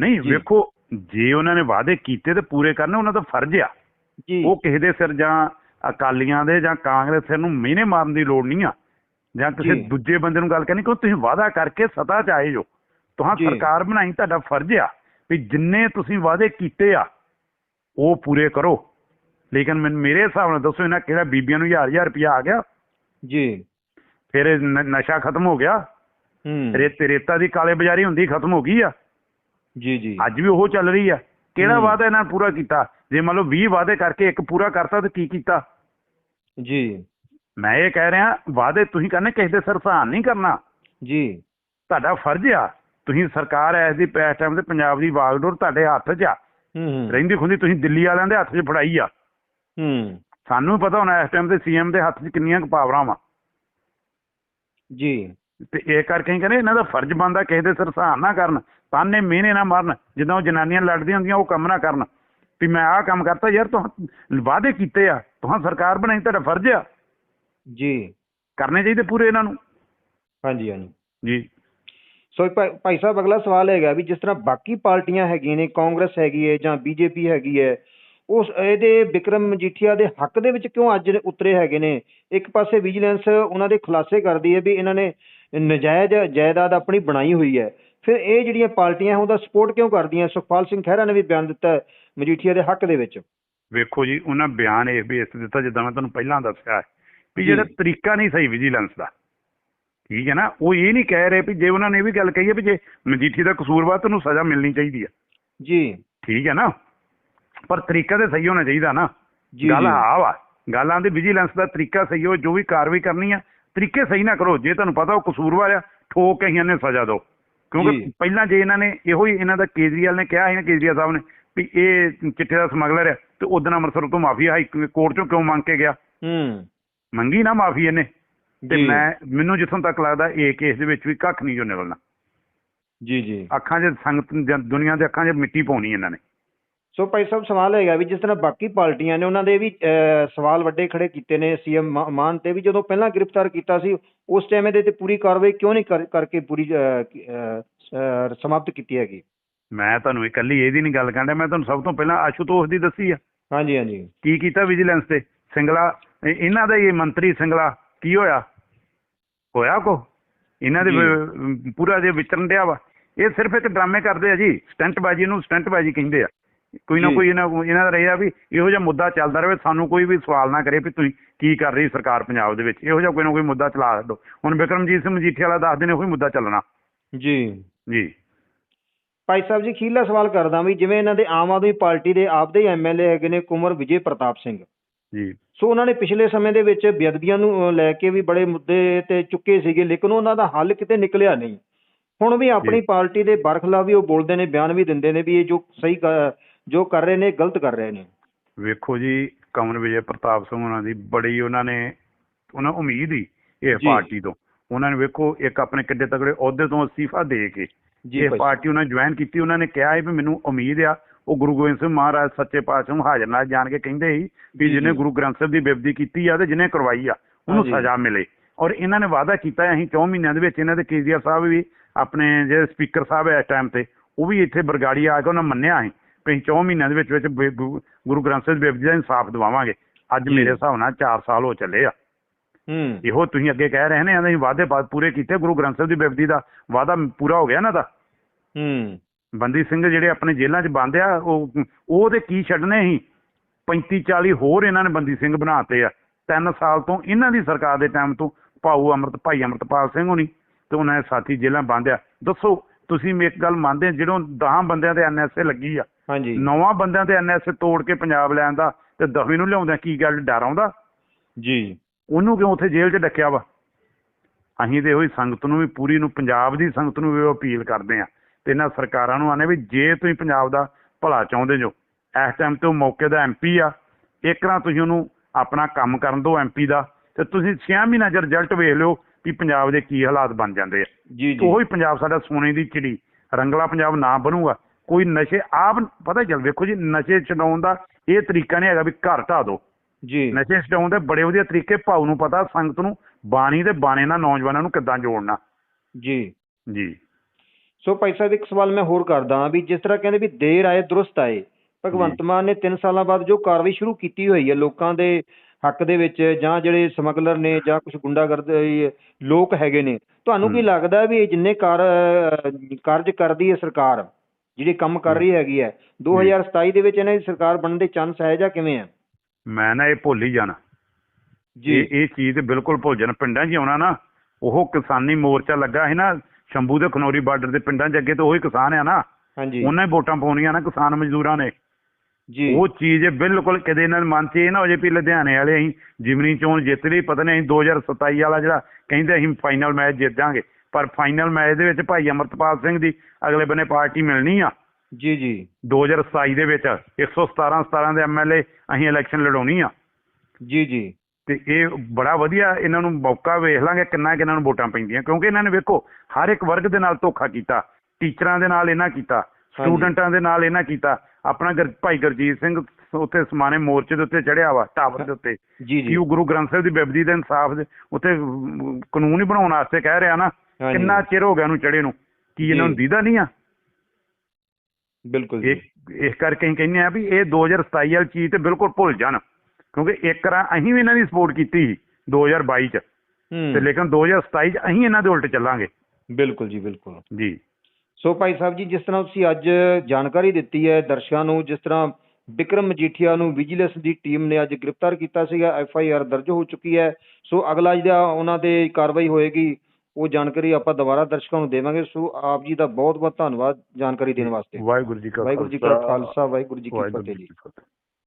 Speaker 1: ਨਹੀਂ। ਵੇਖੋ ਜੇ ਉਹਨਾਂ ਨੇ ਵਾਅਦੇ ਕੀਤੇ ਤੇ ਪੂਰੇ ਕਰਨੇ ਉਹਨਾਂ ਦਾ ਫਰਜ਼ ਆ। ਉਹ ਕਿਸੇ ਦੇ ਸਿਰ ਜਾਂ ਅਕਾਲੀਆਂ ਦੇ ਜਾਂ ਕਾਂਗਰਸ ਸਿਰ ਨੂੰ ਮਹੀਨੇ ਮਾਰਨ ਦੀ ਲੋੜ ਨਹੀਂ ਆ। ਜਾਂ ਕਿਸੇ। ਦੂਜੇ ਬੰਦੇ ਨੂੰ ਗੱਲ ਕਰਨੀ ਕਿਉਂ ਤੁਸੀਂ ਵਾਅਦਾ ਕਰਕੇ ਸਤਾ 'ਚ ਆਏ ਜੋ ਤੁਹਾਂ। ਸਰਕਾਰ ਬਣਾਈ ਤੁਹਾਡਾ ਫਰਜ਼ ਆ ਵੀ ਜਿੰਨੇ ਤੁਸੀਂ ਵਾਅਦੇ ਕੀਤੇ ਆ ਉਹ ਪੂਰੇ ਕਰੋ। ਲੇਕਿਨ ਮੇਰੇ ਹਿਸਾਬ ਨਾਲ ਦੱਸੋ ਇਹਨਾਂ ਕਿਹੜਾ ਬੀਬੀਆਂ ਨੂੰ ਹਜ਼ਾਰ ਹਜ਼ਾਰ ਰੁਪਇਆ ਆ ਗਿਆ?
Speaker 2: ਜੀ।
Speaker 1: ਫਿਰ ਨਸ਼ਾ ਖਤਮ ਹੋ ਗਿਆ।
Speaker 2: ਹੂੰ।
Speaker 1: ਰੇਤ ਰੇਤਾ ਦੀ ਕਾਲੇ ਬਾਜ਼ਾਰੀ ਹੁੰਦੀ ਖਤਮ ਹੋ ਗਈ ਆ।
Speaker 2: ਜੀ ਜੀ।
Speaker 1: ਅੱਜ ਵੀ ਉਹ ਚੱਲ ਰਹੀ ਆ। ਕਿਹੜਾ। ਵਾਅਦਾ ਇਹਨਾਂ ਨੇ ਪੂਰਾ ਕੀਤਾ? ਜੇ ਮੰਨ ਲਓ 20 ਵਾਅਦੇ ਕਰਕੇ ਇੱਕ ਪੂਰਾ ਕਰਤਾ ਤੇ ਕੀ ਕੀਤਾ?
Speaker 2: ਜੀ।
Speaker 1: ਮੈਂ ਇਹ ਕਹਿ ਰਿਹਾ ਵਾਅਦੇ ਤੁਸੀਂ ਕਰਨੇ ਕਿਸੇ ਦੇ ਸਰਸਾਨ ਨਹੀਂ ਕਰਨਾ।
Speaker 2: ਜੀ।
Speaker 1: ਤੁਹਾਡਾ ਫਰਜ਼ ਆ। ਤੁਸੀਂ ਸਰਕਾਰ ਐਸ ਦੀ ਇਸ ਟਾਈਮ ਤੇ ਪੰਜਾਬ ਦੀ ਵਾਗਡੋਰ ਤੁਹਾਡੇ ਹੱਥ 'ਚ ਆ।
Speaker 2: ਹੂੰ
Speaker 1: ਰਹਿੰਦੀ ਖੁੰਦੀ ਤੁਸੀਂ ਦਿੱਲੀ ਵਾਲਿਆਂ ਦੇ ਹੱਥ 'ਚ ਫੜਾਈ ਆ।
Speaker 2: ਹੂੰ।
Speaker 1: ਸਾਨੂੰ ਵੀ ਪਤਾ ਹੋਣਾ ਇਸ ਟਾਈਮ ਤੇ ਸੀਐਮ ਦੇ ਹੱਥ 'ਚ ਕਿੰਨੀਆਂ ਪਾਵਰਾਂ ਵਾ।
Speaker 2: ਜੀ।
Speaker 1: ਤੇ ਇਹ ਕਰਕੇ ਕਹਿੰਦੇ ਇਹਨਾਂ ਦਾ ਫਰਜ਼ ਬਣਦਾ ਕਿਸੇ ਦੇ ਸਰਸਾਨ ਨਾ ਕਰਨ। ਤਾਨੇ ਮਿਹਨੇ ਨਾ ਮਾਰਨ ਜਿੱਦਾਂ ਉਹ ਜਨਾਨੀਆਂ ਲੜਦੀਆਂ ਹੁੰਦੀਆਂ ਉਹ ਕੰਮ ਨਾ ਕਰਨ। ਵੀ ਮੈਂ ਆਹ ਕੰਮ ਕਰਤਾ ਯਾਰ ਤੁਹਾਂ ਵਾਅਦੇ ਕੀਤੇ ਆ ਤੁਹਾਂ ਸਰਕਾਰ ਬਣਾਈ ਤੁਹਾਡਾ ਫਰਜ਼ ਆ।
Speaker 2: ਜੀ।
Speaker 1: ਕਰਨੇ ਚਾਹੀਦੇ ਪੂਰੇ ਇਹਨਾਂ ਨੂੰ।
Speaker 2: ਹਾਂਜੀ ਹਾਂਜੀ।
Speaker 1: ਜੀ।
Speaker 2: ਸੋ ਭਾਈ ਸਾਹਿਬ ਅਗਲਾ ਸਵਾਲ ਹੈਗਾ ਵੀ ਜਿਸ ਤਰ੍ਹਾਂ ਬਾਕੀ ਪਾਰਟੀਆਂ ਹੈਗੀਆਂ ਨੇ ਕਾਂਗਰਸ ਹੈਗੀ ਹੈ ਜਾਂ ਬੀਜੇਪੀ ਹੈਗੀ ਹੈ ਉਸ ਇਹਦੇ ਵਿਕਰਮ ਮਜੀਠੀਆ ਦੇ ਹੱਕ ਦੇ ਵਿੱਚ ਕਿਉਂ ਅੱਜ ਉਤਰੇ ਹੈਗੇ ਨੇ? ਇੱਕ ਪਾਸੇ ਵਿਜੀਲੈਂਸ ਉਹਨਾਂ ਦੇ ਖੁਲਾਸੇ ਕਰਦੀ ਹੈ ਵੀ ਇਹਨਾਂ ਨੇ ਨਜਾਇਜ਼ ਜਾਇਦਾਦ ਆਪਣੀ ਬਣਾਈ ਹੋਈ ਹੈ ਫਿਰ ਇਹ ਜਿਹੜੀਆਂ ਪਾਰਟੀਆਂ ਉਹਦਾ ਸਪੋਰਟ ਕਿਉਂ ਕਰਦੀਆਂ? ਸੁਖਪਾਲ ਸਿੰਘ ਖਹਿਰਾ ਨੇ ਵੀ ਬਿਆਨ ਦਿੱਤਾ ਮਜੀਠੀਆ ਦੇ ਹੱਕ ਦੇ ਵਿੱਚ।
Speaker 1: ਵੇਖੋ ਜੀ ਉਹਨਾਂ ਬਿਆਨ ਇਸ ਬੇਸ ਤੇ ਦਿੱਤਾ ਜਿੱਦਾਂ ਮੈਂ ਤੁਹਾਨੂੰ ਪਹਿਲਾਂ ਦੱਸਿਆ ਵੀ। ਜਿਹੜਾ ਤਰੀਕਾ ਨਹੀਂ ਸਹੀ ਵਿਜੀਲੈਂਸ ਦਾ ਠੀਕ ਹੈ ਨਾ? ਉਹ ਇਹ ਨਹੀਂ ਕਹਿ ਰਹੇ ਵੀ ਜੇ ਉਹਨਾਂ ਨੇ ਵੀ ਗੱਲ ਕਹੀ ਹੈ ਵੀ ਜੇ ਮਜੀਠੀ ਦਾ ਕਸੂਰ ਵਾ ਤੁਹਾਨੂੰ ਸਜ਼ਾ ਮਿਲਣੀ ਚਾਹੀਦੀ ਹੈ।
Speaker 2: ਜੀ।
Speaker 1: ਠੀਕ ਹੈ ਨਾ? ਪਰ ਤਰੀਕਾ ਤੇ ਸਹੀ ਹੋਣਾ ਚਾਹੀਦਾ ਨਾ। ਗੱਲ। ਆ ਵਾ ਗੱਲਾਂ ਦੇ ਵਿਜੀਲੈਂਸ ਦਾ ਤਰੀਕਾ ਸਹੀ ਹੋ ਜੋ ਵੀ ਕਾਰਵਾਈ ਕਰਨੀ ਆ ਤਰੀਕੇ ਸਹੀ ਨਾ ਕਰੋ। ਜੇ ਤੁਹਾਨੂੰ ਪਤਾ ਉਹ ਕਸੂਰਵਾਰ ਆ ਠੋਕ ਕੇ ਹੀ ਇਹਨੇ ਸਜ਼ਾ ਦਿਓ। ਕਿਉਂਕਿ। ਪਹਿਲਾਂ ਜੇ ਇਹਨਾਂ ਨੇ ਇਹੋ ਹੀ ਇਹਨਾਂ ਦਾ ਕੇਜਰੀਵਾਲ ਨੇ ਕਿਹਾ ਸੀ ਨਾ ਕੇਜਰੀਵਾਲ ਸਾਹਿਬ ਨੇ ਵੀ ਇਹ ਚਿੱਟੇ ਦਾ ਸਮਗਲਰ ਹੈ ਤੇ ਉਦੋਂ ਅੰਮ੍ਰਿਤਸਰ ਤੋਂ ਮਾਫੀ ਹਾਈ ਕੋਰਟ ਚੋਂ ਕਿਉਂ ਮੰਗ ਕੇ ਗਿਆ?
Speaker 2: ਹੂੰ।
Speaker 1: ਮੰਗੀ ਨਾ ਮਾਫੀ ਇਹਨੇ। ਤੇ। ਮੈਂ ਮੈਨੂੰ ਜਿੱਥੋਂ ਤੱਕ ਲੱਗਦਾ ਇਹ ਕੇਸ ਦੇ ਵਿੱਚ ਵੀ ਕੱਖ ਨਹੀਂ ਜੋ ਨਿਕਲਣਾ।
Speaker 2: ਜੀ ਜੀ।
Speaker 1: ਅੱਖਾਂ 'ਚ ਸੰਗਤ ਦੁਨੀਆ ਦੇ ਅੱਖਾਂ 'ਚ ਮਿੱਟੀ ਪਾਉਣੀ ਇਹਨਾਂ ਨੇ।
Speaker 2: ਸੋ ਭਾਈ ਸਾਹਿਬ ਸਵਾਲ ਹੈਗਾ ਵੀ ਜਿਸ ਤਰ੍ਹਾਂ ਬਾਕੀ ਪਾਰਟੀਆਂ ਨੇ ਉਹਨਾਂ ਦੇ ਵੀ ਸਵਾਲ ਵੱਡੇ ਖੜੇ ਕੀਤੇ ਨੇ ਸੀਐਮ ਮਾਨ ਤੇ ਵੀ ਜਦੋਂ ਪਹਿਲਾਂ ਗ੍ਰਿਫਤਾਰ ਕੀਤਾ ਸੀ ਉਸ ਟਾਈਮ ਇਹਦੇ ਤੇ ਪੂਰੀ ਕਾਰਵਾਈ ਕਿਉਂ ਨਹੀਂ ਕਰ- ਕਰਕੇ ਪੂਰੀ ਸਮਾਪਤ ਕੀਤੀ ਹੈਗੀ?
Speaker 1: ਮੈਂ ਤੁਹਾਨੂੰ ਇਕੱਲੀ ਇਹਦੀ ਨਹੀਂ ਗੱਲ ਕਰਦਾ ਮੈਂ ਤੁਹਾਨੂੰ ਸਭ ਤੋਂ ਪਹਿਲਾਂ ਆਸ਼ੂਤੋਸ਼ ਦੀ ਦੱਸੀ ਆ।
Speaker 2: ਹਾਂਜੀ ਹਾਂਜੀ।
Speaker 1: ਕੀ ਕੀਤਾ ਵਿਜੀਲੈਂਸ ਤੇ? ਸਿੰਗਲਾ ਇਹ- ਇਹਨਾਂ ਦਾ ਹੀ ਮੰਤਰੀ ਸਿੰਗਲਾ ਕੀ ਹੋਇਆ? ਹੋਇਆ ਕੋ? ਇਹਨਾਂ ਦੇ ਪੂਰਾ ਜੇ ਵਿਚਰਨ ਡਿਆ ਵਾ। ਇਹ ਸਿਰਫ ਇੱਕ ਡਰਾਮੇ ਕਰਦੇ ਆ ਜੀ ਸਟੰਟ ਬਾਜੀ ਨੂੰ ਸਟੰਟ ਬਾਜੀ ਕਹਿੰਦੇ ਆ। ਕੋਈ ਨਾ। ਕੋਈ ਇਹਨਾਂ ਇਹਨਾਂ ਦਾ ਰਿਹਾ ਵੀ ਇਹੋ ਜਿਹਾ ਮੁੱਦਾ ਚੱਲਦਾ ਰਹੇ ਸਾਨੂੰ ਕੋਈ ਵੀ ਸਵਾਲ ਨਾ ਕਰੇ ਵੀ ਤੁਸੀਂ ਕੀ ਕਰ ਰਹੀ ਸਰਕਾਰ ਪੰਜਾਬ ਦੇ ਵਿੱਚ। ਇਹੋ ਜਿਹਾ ਕੋਈ ਨਾ ਕੋਈ ਮੁੱਦਾ ਚਲਾ ਛੱਡੋ ਹੁਣ ਬਿਕਰਮਜੀਤ ਸਿੰਘ ਮਜੀਠੀ ਵਾਲਾ ਦੱਸਦੇ ਨੇ ਉਹੀ ਮੁੱਦਾ ਚੱਲਣਾ।
Speaker 2: ਜੀ।
Speaker 1: ਜੀ।
Speaker 2: ਭਾਈ ਸਾਹਿਬ ਜੀ ਖੀਲਾ ਸਵਾਲ ਕਰਦਾ ਵੀ ਜਿਵੇਂ ਇਹਨਾਂ ਦੇ ਆਮ ਆਦਮੀ ਪਾਰਟੀ ਦੇ ਆਪਦੇ ਐਮਐਲਏ ਹੈਗੇ ਨੇ ਕੁਮਰ ਵਿਜੇ ਪ੍ਰਤਾਪ ਸਿੰਘ।
Speaker 1: ਜੀ।
Speaker 2: ਸੋ ਉਹਨਾਂ ਨੇ ਪਿਛਲੇ ਸਮੇਂ ਦੇ ਵਿੱਚ ਬੇਅਦਬੀਆਂ ਨੂੰ ਲੈ ਕੇ ਵੀ ਬੜੇ ਮੁੱਦੇ ਤੇ ਚੁੱਕੇ ਸੀਗੇ ਲੇਕਿਨ ਉਹਨਾਂ ਦਾ ਹੱਲ ਕਿਤੇ ਨਿਕਲਿਆ ਨਹੀਂ। ਹੁਣ ਵੀ ਆਪਣੀ। ਪਾਰਟੀ ਦੇ ਬਰਖਲਾਫ ਵੀ ਉਹ ਬੋਲਦੇ ਨੇ ਬਿਆਨ ਵੀ ਦਿੰਦੇ ਨੇ ਵੀ ਇਹ ਜੋ ਸਹੀ ਜੋ ਕਰ ਰਹੇ ਨੇ ਗਲਤ ਕਰ ਰਹੇ ਨੇ
Speaker 1: ਵੇਖੋ ਜੀ ਕਮਲ ਵਿਜੇ ਪ੍ਰਤਾਪ ਸਿੰਘ ਉਹਨਾਂ ਦੀ ਬੜੀ ਉਹਨਾਂ ਨੇ ਉਹਨਾਂ ਉਮੀਦ ਹੀ ਇਹ। ਪਾਰਟੀ ਤੋਂ ਉਹਨਾਂ ਨੇ ਵੇਖੋ ਇੱਕ ਆਪਣੇ ਕਿੱਡੇ ਤਗੜੇ ਅਹੁਦੇ ਤੋਂ ਅਸਤੀਫਾ ਦੇ ਕੇ
Speaker 2: ਜੀ
Speaker 1: ਇਹ ਪਾਰਟੀ ਉਹਨਾਂ ਜੁਆਇਨ ਕੀਤੀ ਉਹਨਾਂ ਨੇ ਕਿਹਾ ਹੈ ਵੀ ਮੈਨੂੰ ਉਮੀਦ ਆ ਉਹ ਗੁਰੂ ਗੋਬਿੰਦ ਸਿੰਘ ਮਹਾਰਾਜ ਸੱਚੇ ਪਾਤਸ਼ਾਹ ਨੂੰ ਹਾਜ਼ਰ ਨਾਲ ਜਾਣ ਕੇ ਕਹਿੰਦੇ ਸੀ ਵੀ ਜਿਹਨੇ। ਗੁਰੂ ਗ੍ਰੰਥ ਸਾਹਿਬ ਦੀ ਬੇਅਦਬੀ ਕੀਤੀ ਆ ਤੇ ਜਿਹਨੇ ਕਰਵਾਈ ਆ ਉਹਨੂੰ। ਸਜ਼ਾ ਮਿਲੇ ਔਰ ਇਹਨਾਂ ਨੇ ਵਾਅਦਾ ਕੀਤਾ ਹੈ ਅਸੀਂ 4 ਮਹੀਨਿਆਂ ਦੇ ਵਿੱਚ ਇਹਨਾਂ ਦੇ ਕੇਜਰੀਵਾਲ ਸਾਹਿਬ ਵੀ ਆਪਣੇ ਜਿਹੜੇ ਸਪੀਕਰ ਸਾਹਿਬ ਹੈ ਇਸ ਟਾਈਮ ਤੇ ਉਹ ਵੀ ਇੱਥੇ ਬਰਗਾੜੀ ਆ ਕੇ ਉਹਨਾਂ ਮੰਨਿਆ ਸੀ ਵੀ ਅਸੀਂ 4 ਮਹੀਨਿਆਂ ਦੇ ਵਿੱਚ ਵਿੱਚ ਗੁਰੂ ਗੁਰੂ ਗ੍ਰੰਥ ਸਾਹਿਬ ਦੀ ਬੇਅਦਬੀ ਦਾ ਇਨਸਾਫ ਦਿਵਾਵਾਂਗੇ। ਅੱਜ
Speaker 2: ਜੀ।
Speaker 1: ਮੇਰੇ ਹਿਸਾਬ ਨਾਲ 4 ਸਾਲ ਹੋ ਚੱਲੇ ਆ।
Speaker 2: ਹੂੰ।
Speaker 1: ਇਹੋ ਤੁਸੀਂ ਅੱਗੇ ਕਹਿ ਰਹੇ ਨੇ ਅਸੀਂ ਵਾਅਦੇ ਪਾ- ਪੂਰੇ ਕੀਤੇ ਗੁਰੂ ਗ੍ਰੰਥ ਸਾਹਿਬ ਦੀ ਬੇਅਦਬੀ ਦਾ ਵਾਅਦਾ ਪੂਰਾ ਹੋ ਗਿਆ ਇਹਨਾਂ ਦਾ।
Speaker 2: ਹੂੰ।
Speaker 1: ਬੰਦੀ ਸਿੰਘ ਜਿਹੜੇ ਆਪਣੇ ਜੇਲ੍ਹਾਂ 'ਚ ਬੰਦ ਆ ਉਹ ਉਹ ਤੇ ਕੀ ਛੱਡਨੇ ਸੀ 35 40 ਹੋਰ ਇਹਨਾਂ ਨੇ ਬੰਦੀ ਸਿੰਘ ਬਣਾਤੇ ਆ। ਤਿੰਨ ਸਾਲ ਤੋਂ ਇਹਨਾਂ ਦੀ ਸਰਕਾਰ ਦੇ ਟਾਈਮ ਤੋਂ ਭਾਊ ਅਮਰਤ ਭਾਈ ਅਮਰਤਪਾਲ ਸਿੰਘ ਹੋਣੀ ਤੇ ਉਹਨਾਂ ਦੇ ਸਾਥੀ ਜੇਲ੍ਹਾਂ ਬੰਦ ਆ ਦੱਸੋ ਤੁਸੀਂ ਇੱਕ ਗੱਲ ਮੰਨਦੇ ਜਿਹੜੋਂ 10 ਬੰਦਿਆਂ ਤੇ ਐਨਐਸਏ ਲੱਗੀ ਆ।
Speaker 2: ਹਾਂਜੀ।
Speaker 1: ਨੌਵਾਂ ਬੰਦਿਆਂ ਤੇ ਐਨਐਸਏ ਤੋੜ ਕੇ ਪੰਜਾਬ ਲੈਣ ਦਾ ਤੇ ਦਸਵੀਂ ਨੂੰ ਲਿਆਉਂਦਾ ਕੀ ਗੱਲ ਡਰ ਆਉਂਦਾ?
Speaker 2: ਜੀ।
Speaker 1: ਉਹਨੂੰ ਕਿਉਂ ਉੱਥੇ ਜੇਲ੍ਹ 'ਚ ਡੱਕਿਆ ਵਾ? ਅਸੀਂ ਤੇ ਉਹੀ ਸੰਗਤ ਨੂੰ ਵੀ ਪੂਰੀ ਨੂੰ ਪੰਜਾਬ ਦੀ ਸੰਗਤ ਨੂੰ ਵੀ ਅਪੀਲ ਕਰਦੇ ਆ ਤੇ ਇਹਨਾਂ ਸਰਕਾਰਾਂ ਨੂੰ ਆਨੇ ਵੀ ਜੇ ਤੁਸੀਂ ਪੰਜਾਬ ਦਾ ਭਲਾ ਚਾਹੁੰਦੇ ਜੋ ਇਸ ਟਾਈਮ ਤੇ ਉਹ ਮੌਕੇ ਦਾ ਐਮਪੀ ਆ ਇੱਕ ਨਾ ਤੁਸੀਂ ਉਹਨੂੰ ਆਪਣਾ ਕੰਮ ਕਰਨ ਦਿਓ ਐਮਪੀ ਦਾ ਤੇ ਤੁਸੀਂ 6 ਮਹੀਨਿਆਂ ਚ ਰਿਜ਼ਲਟ ਵੇਖ ਲਿਓ ਵੀ ਪੰਜਾਬ ਦੇ ਕੀ ਹਾਲਾਤ ਬਣ ਜਾਂਦੇ ਆ।
Speaker 2: ਜੀ ਜੀ।
Speaker 1: ਉਹੀ ਪੰਜਾਬ ਸਾਡਾ ਸੋਨੇ ਦੀ ਚਿੜੀ ਰੰਗਲਾ ਪੰਜਾਬ ਨਾ ਬਣੂਗਾ। ਕੋਈ ਨਸ਼ੇ ਆਪ ਪਤਾ ਚੱਲ ਵੇਖੋ ਜੀ ਨਸ਼ੇ ਛਡਾਉਣ ਦਾ ਇਹ ਤਰੀਕਾ ਨਹੀਂ ਹੈਗਾ ਵੀ ਘਰ ਢਾ ਦਿਓ
Speaker 2: ਜੀ।
Speaker 1: ਨਸ਼ੇ ਛਡਾਉਣ ਦੇ ਬੜੇ ਵਧੀਆ ਤਰੀਕੇ ਭਾਉ ਨੂੰ ਪਤਾ ਸੰਗਤ ਨੂੰ ਬਾਣੀ ਤੇ ਬਾਣੇ ਨਾਲ ਨੌਜਵਾਨਾਂ ਨੂੰ ਕਿੱਦਾਂ ਜੋੜਨਾ।
Speaker 2: ਜੀ।
Speaker 1: ਜੀ।
Speaker 2: ਸੋ ਭਾਈ ਸਾਹਿਬ ਇੱਕ ਸਵਾਲ ਮੈਂ ਹੋਰ ਕਰਦਾ ਵੀ ਜਿਸ ਤਰ੍ਹਾਂ ਕਹਿੰਦੇ ਵੀ ਦੇਰ ਆਏ ਦਰੁਸਤ ਆਏ ਭਗਵੰਤ ਮਾਨ ਨੇ 3 ਸਾਲਾਂ ਬਾਅਦ ਜੋ ਕਾਰਵਾਈ ਸ਼ੁਰੂ ਕੀਤੀ ਹੋਈ ਹੈ ਲੋਕਾਂ ਦੇ ਹੱਕ ਦੇ ਵਿੱਚ ਜਾਂ ਜਿਹੜੇ ਸਮਗਲਰ ਨੇ ਜਾਂ ਕੁਝ ਗੁੰਡਾਗਰਦ ਲੋਕ ਹੈਗੇ ਨੇ ਤੁਹਾਨੂੰ ਕੀ। ਲੱਗਦਾ ਵੀ ਇਹ ਜਿੰਨੇ ਕਾਰਜ ਕਰਦੀ ਹੈ ਸਰਕਾਰ ਜਿਹੜੀ ਕੰਮ ਕਰ ਰਹੀ ਹੈਗੀ ਹੈ। 2027 ਦੇ ਵਿੱਚ ਇਹਨਾਂ ਦੀ ਸਰਕਾਰ ਬਣਨ ਦੇ ਚਾਂਸ ਹੈ ਜਾਂ ਕਿਵੇਂ ਹੈ?
Speaker 1: ਮੈਂ ਨਾ ਇਹ ਭੁੱਲ ਹੀ ਜਾਣਾ। ਇਹ ਇਹ ਚੀਜ਼ ਤੇ ਬਿਲਕੁਲ ਭੁੱਲ ਜਾਣਾ। ਪਿੰਡਾਂ 'ਚ ਹੀ ਆਉਣਾ ਨਾ ਉਹ ਕਿਸਾਨੀ ਮੋਰਚਾ ਲੱਗਾ ਸੀ ਨਾ ਸ਼ੰਭੂ ਦੇ ਖਨੌਰੀ ਬਾਰਡਰ ਦੇ ਪਿੰਡਾਂ 'ਚ ਅੱਗੇ ਤਾਂ ਉਹੀ ਕਿਸਾਨ ਆ ਨਾ।
Speaker 2: ਹਾਂਜੀ।
Speaker 1: ਉਹਨਾਂ ਹੀ ਵੋਟਾਂ ਪਾਉਣੀਆਂ ਨਾ ਕਿਸਾਨ ਮਜ਼ਦੂਰਾਂ ਨੇ।
Speaker 2: ਜੀ।
Speaker 1: ਉਹ ਚੀਜ਼ ਬਿਲਕੁਲ ਕਦੇ ਇਹਨਾਂ ਦੇ ਮਨ 'ਚ ਇਹ ਨਾ ਹੋ ਜੇ ਵੀ ਲੁਧਿਆਣੇ ਵਾਲੇ ਅਸੀਂ ਜਿਮਨੀ ਚੋਣ ਜਿੱਤ ਲਈ ਪਤਾ ਨਹੀਂ ਅਸੀਂ 2027 ਵਾਲਾ ਜਿਹੜਾ ਕਹਿੰਦੇ ਅਸੀਂ ਫਾਈਨਲ ਮੈਚ ਜਿੱਤ ਜਾਾਂਗੇ ਪਰ ਫਾਈਨਲ ਮੈਚ ਦੇ ਵਿੱਚ ਭਾਈ ਅਮਰਤਪਾਲ ਸਿੰਘ ਦੀ ਅਗਲੇ ਬੰਨੇ ਪਾਰਟੀ ਮਿਲਣੀ ਆ।
Speaker 2: ਜੀ ਜੀ।
Speaker 1: 2027 ਦੇ ਵਿੱਚ 117 17 ਦੇ ਐਮਐਲਏ ਅਸੀਂ ਇਲੈਕਸ਼ਨ ਲੜਾਉਣੀ ਆ।
Speaker 2: ਜੀ ਜੀ।
Speaker 1: ਤੇ ਇਹ ਬੜਾ ਵਧੀਆ ਇਹਨਾਂ ਨੂੰ ਮੌਕਾ ਵੇਖ ਲਾਂਗੇ ਕਿੰਨਾ ਕਿ ਇਹਨਾਂ ਨੂੰ ਵੋਟਾਂ ਪੈਂਦੀਆਂ। ਕਿਉਂਕਿ ਇਹਨਾਂ ਨੇ ਵੇਖੋ ਹਰ ਇੱਕ ਵਰਗ ਦੇ ਨਾਲ ਧੋਖਾ ਕੀਤਾ ਟੀਚਰਾਂ ਦੇ ਨਾਲ ਇਹਨਾਂ ਕੀਤਾ ਸਟੂਡੈਂਟਾਂ ਦੇ ਨਾਲ ਇਹਨਾਂ ਕੀਤਾ ਆਪਣਾ ਭਾਈ ਗੁਰਜੀਤ ਸਿੰਘ ਉੱਥੇ ਸਮਾਨੇ ਮੋਰਚੇ ਦੇ ਉੱਤੇ ਚੜਿਆ ਵਾ ਟਾਵਰ ਦੇ ਉੱਤੇ।
Speaker 2: ਜੀ ਜੀ।
Speaker 1: ਉਹ ਗੁਰੂ ਗ੍ਰੰਥ ਸਾਹਿਬ ਦੀ ਬੇਬਦੀ ਦੇ ਇਨਸਾਫ ਦੇ ਉੱਤੇ ਕਾਨੂੰਨ ਹੀ ਬਣਾਉਣ ਵਾਸਤੇ ਕਹਿ ਰਿਹਾ ਨਾ। ਕਿੰਨਾ ਚਿਰ ਹੋ ਗਿਆ ਉਹਨੂੰ ਚੜੇ ਨੂੰ? ਕੀ ਇਹਨਾਂ ਨੂੰ। ਦੀਦਾ ਨਹੀਂ ਆ?
Speaker 2: ਬਿਲਕੁਲ
Speaker 1: ਇਸ ਕਰਕੇ ਕਹਿੰਦੇ ਆ ਵੀ ਇਹ 2027 ਵਾਲੀ ਚੀਜ਼ ਤੇ ਬਿਲਕੁਲ ਭੁੱਲ ਜਾਣ। ਕਿਉਂਕਿ ਇੱਕ ਰਾਂ ਅਸੀਂ ਵੀ ਇਹਨਾਂ ਦੀ ਸਪੋਰਟ ਕੀਤੀ ਸੀ 2022 ਚ। ਤੇ ਲੇਕਿਨ 2027 ਚ ਅਸੀਂ ਇਹਨਾਂ ਦੇ ਉਲਟ ਚੱਲਾਂਗੇ।
Speaker 2: ਬਿਲਕੁਲ ਜੀ ਬਿਲਕੁਲ।
Speaker 1: ਜੀ।
Speaker 2: ਸੋ ਭਾਈ ਸਾਹਿਬ ਜੀ ਜਿਸ ਤਰ੍ਹਾਂ ਤੁਸੀਂ ਅੱਜ ਜਾਣਕਾਰੀ ਦਿੱਤੀ ਹੈ ਦਰਸ਼ਕਾਂ ਨੂੰ ਜਿਸ ਤਰ੍ਹਾਂ ਵਿਕਰਮ ਮਜੀਠੀਆ ਨੂੰ ਵਿਜੀਲੈਂਸ ਦੀ ਟੀਮ ਨੇ ਅੱਜ ਗ੍ਰਿਫਤਾਰ ਕੀਤਾ ਸੀਗਾ ਐਫ ਆਈ ਆਰ ਦਰਜ ਹੋ ਚੁੱਕੀ ਹੈ। ਸੋ ਅਗਲਾ ਜਿਹੜਾ ਉਹਨਾਂ ਤੇ ਕਾਰਵਾਈ ਹੋਏਗੀ ਉਹ ਜਾਣਕਾਰੀ ਆਪਾਂ ਦੁਬਾਰਾ ਦਰਸ਼ਕਾਂ ਨੂੰ ਦੇਵਾਂਗੇ। ਸੋ ਆਪ ਜੀ ਦਾ ਬਹੁਤ ਬਹੁਤ ਧੰਨਵਾਦ ਜਾਣਕਾਰੀ ਦੇਣ ਵਾਸਤੇ।
Speaker 1: ਵਾਹਿਗੁਰੂ ਜੀ ਕਾ
Speaker 2: ਵਾਹਿਗੁਰੂ ਜੀ ਕਾ ਖਾਲਸਾ। ਵਾਹਿਗੁਰੂ ਜੀ ਕੀ ਫਤਿਹ
Speaker 1: ਜੀ।